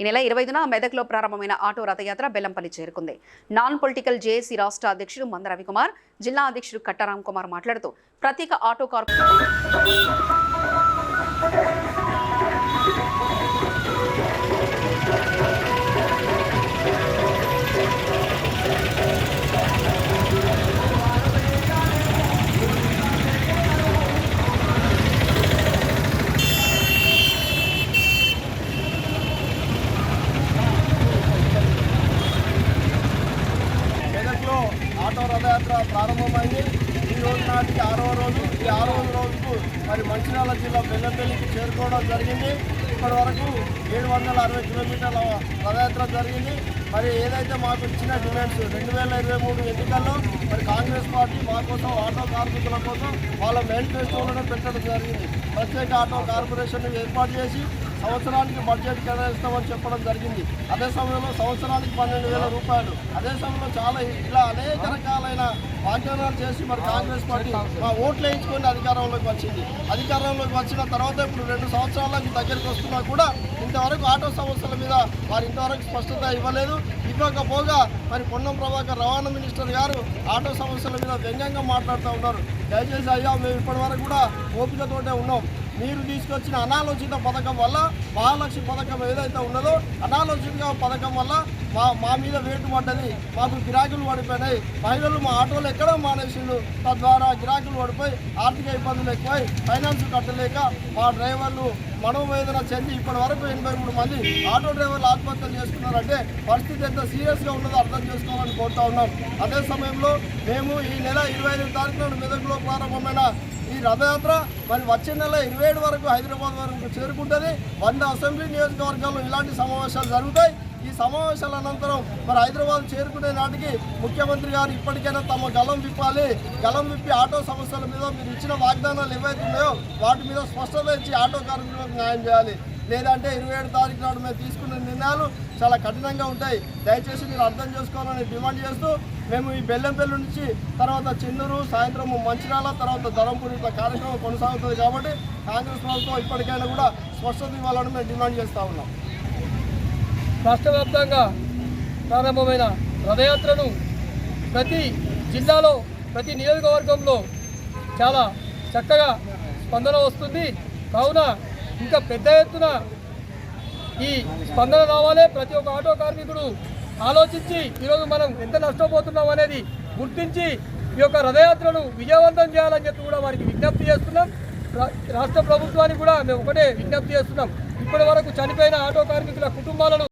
ఈ నెల ఇరవైదున మెదక్లో ప్రారంభమైన ఆటో రథయాత్ర బెల్లంపల్లి చేరుకుంది. నాన్ పొలిటికల్ జేఏసీ రాష్ట్ర అధ్యక్షుడు మంద రవికుమార్ జిల్లా అధ్యక్షుడు కట్టారాం కుమార్ మాట్లాడుతూ ప్రత్యేక ఆటో కార్పొరేషన్ ఆటో రథయాత్ర ప్రారంభమైంది. ఈ రోజు నాటికి ఆరవ రోజు. ఈ ఆరవ రోజుకు మరి మంచిర్యాల జిల్లా బెల్లంపల్లికి చేరుకోవడం జరిగింది. ఇప్పటి వరకు ఏడు వందల అరవై కిలోమీటర్ల రథయాత్ర జరిగింది. మరి ఏదైతే మాకు ఇచ్చిన డిమాండ్స్ రెండు వేల ఇరవై మూడు ఎన్నికల్లో మరి కాంగ్రెస్ పార్టీ మా కోసం ఆటో కార్మికుల కోసం వాళ్ళ మేనిఫెస్టోలోనే పెట్టడం జరిగింది. ప్రత్యేక ఆటో కార్పొరేషన్ ఏర్పాటు చేసి సంవత్సరానికి బడ్జెట్ కేటాయిస్తామని చెప్పడం జరిగింది. అదే సమయంలో సంవత్సరానికి పన్నెండు వేల రూపాయలు. అదే సమయంలో చాలా ఇలా అనేక రకాలైన వాగ్దానాలు చేసి మరి కాంగ్రెస్ పార్టీ మా ఓట్లు వేయించుకొని అధికారంలోకి వచ్చింది. అధికారంలోకి వచ్చిన తర్వాత ఇప్పుడు రెండు సంవత్సరాలకు దగ్గరికి వస్తున్నా కూడా ఇంతవరకు ఆటో సమస్యల మీద వారు ఇంతవరకు స్పష్టత ఇవ్వలేదు. ఇవ్వకపోగా మరి పొన్నం ప్రభాకర్ రవాణా మినిస్టర్ గారు ఆటో సమస్యల మీద వ్యంగ్యంగా మాట్లాడుతూ ఉన్నారు. దయచేసి అయ్యా మేము ఇప్పటి వరకు కూడా ఓపికతోటే ఉన్నాం. మీరు తీసుకొచ్చిన అనాలోచిత పథకం వల్ల మహాలక్ష్మి పథకం ఏదైతే ఉన్నదో అనాలోచిత పథకం వల్ల మా మా మీద వేటు పడ్డది మాకు గిరాకులు పడిపోయినాయి. మహిళలు మా ఆటోలు ఎక్కడో మానేసిండు తద్వారా గిరాకులు పడిపోయి ఆర్థిక ఇబ్బందులు ఎక్కువై ఫైనాన్స్ కట్టలేక మా డ్రైవర్లు మనోవేదన చెంది ఇప్పటి వరకు ఎనభై మూడు మంది ఆటో డ్రైవర్లు ఆత్మహత్యలు చేసుకున్నారంటే పరిస్థితి ఎంత సీరియస్గా ఉన్నదో అర్థం చేసుకోవాలని కోరుతా ఉన్నాం. అదే సమయంలో మేము ఈ నెల ఇరవై ఐదు తారీఖు మెదకులో ప్రారంభమైన ఈ రథయాత్ర మరి వచ్చే నెల ఇరవై ఏడు వరకు హైదరాబాద్ వరకు చేరుకుంటుంది. వంద అసెంబ్లీ నియోజకవర్గాల్లో ఇలాంటి సమావేశాలు జరుగుతాయి. ఈ సమావేశాల అనంతరం మరి హైదరాబాద్ చేరుకునే నాటికి ముఖ్యమంత్రి గారు ఇప్పటికైనా తమ గలం విప్పాలి. గలం విప్పి ఆటో సమస్యల మీద మీరు ఇచ్చిన వాగ్దానాలు ఏవైతే ఉన్నాయో వాటి మీద స్పష్టత ఇచ్చి ఆటో కార్మికులకు న్యాయం చేయాలి. లేదంటే ఇరవై ఏడు తారీఖు నాడు మేము తీసుకున్న నిర్ణయాలు చాలా కఠినంగా ఉంటాయి. దయచేసి మీరు అర్థం చేసుకోవాలని డిమాండ్ చేస్తూ మేము ఈ బెల్లంపల్లి నుంచి తర్వాత చెన్నూరు సాయంత్రం మంచిర్యాల తర్వాత ధరంపూర్ ఇట్లా కార్యక్రమం కొనసాగుతుంది కాబట్టి కాంగ్రెస్ ప్రభుత్వం ఇప్పటికైనా కూడా స్పష్టత ఇవ్వాలని మేము డిమాండ్ చేస్తూ ఉన్నాం. రాష్ట్ర వ్యాప్తంగా ప్రారంభమైన రథయాత్రను ప్రతి జిల్లాలో ప్రతి నియోజకవర్గంలో చాలా చక్కగా స్పందన వస్తుంది. కావున ఇంకా పెద్ద ఎత్తున ఈ స్పందన రావాలి. ప్రతి ఒక్క ఆటో కార్మికుడు ఆలోచించి ఈరోజు మనం ఎంత నష్టపోతున్నాం అనేది గుర్తించి ఈ యొక్క రథయాత్రను విజయవంతం చేయాలని చెప్పి కూడా వారికి విజ్ఞప్తి చేస్తున్నాం. రా- రాష్ట్ర ప్రభుత్వానికి కూడా మేము ఒకటే విజ్ఞప్తి చేస్తున్నాం. ఇప్పటి వరకు చనిపోయిన ఆటో కార్మికుల కుటుంబాలను